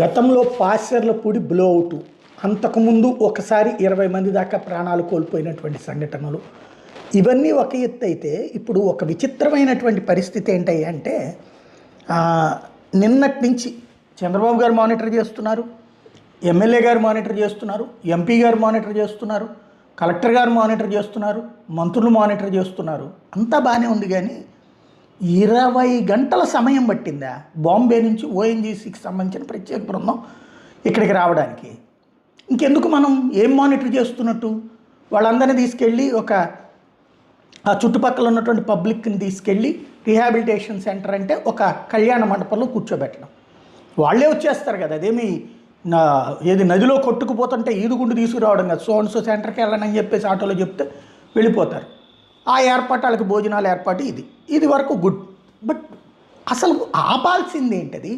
గతంలో పాశ్చర్ల పొడి blow out అంతకుముందు ఒకసారి ఇరవై మంది దాకా ప్రాణాలు కోల్పోయినటువంటి సంఘటనలు. ఇవన్నీ ఒక ఎత్తు అయితే ఇప్పుడు ఒక విచిత్రమైనటువంటి పరిస్థితి ఏంటి అంటే నిన్నటి నుంచి చంద్రబాబు గారు మానిటర్ చేస్తున్నారు ఎమ్మెల్యే గారు మానిటర్ చేస్తున్నారు ఎంపీ గారు మానిటర్ చేస్తున్నారు కలెక్టర్ గారు మానిటర్ చేస్తున్నారు మంత్రులు మానిటర్ చేస్తున్నారు. అంతా బాగానే ఉంది కానీ ఇరవై గంటల సమయం పట్టిందా? బాంబే నుంచి ఓఎన్జీసీకి సంబంధించిన ప్రత్యేక బృందం ఇక్కడికి రావడానికి. ఇంకెందుకు మనం ఏం మానిటర్ చేస్తున్నట్టు? వాళ్ళందరినీ తీసుకెళ్ళి ఒక ఆ చుట్టుపక్కల ఉన్నటువంటి పబ్లిక్ని తీసుకెళ్ళి రీహాబిలిటేషన్ సెంటర్ అంటే ఒక కళ్యాణ మండపంలో కూర్చోబెట్టడం. వాళ్ళే వచ్చేస్తారు కదా అదేమి నా ఏది నదిలో కొట్టుకుపోతుంటే ఈదుగుండు తీసుకురావడం కదా సో అండ్ సో సెంటర్కి వెళ్ళండి అని చెప్పేసి ఆటోలో చెప్తే వెళ్ళిపోతారు. ఆ ఏర్పాటు వాళ్ళకి భోజనాల ఏర్పాటు ఇది. ఇది వరకు గుడ్. బట్ అసలు ఆపాల్సింది ఏంటది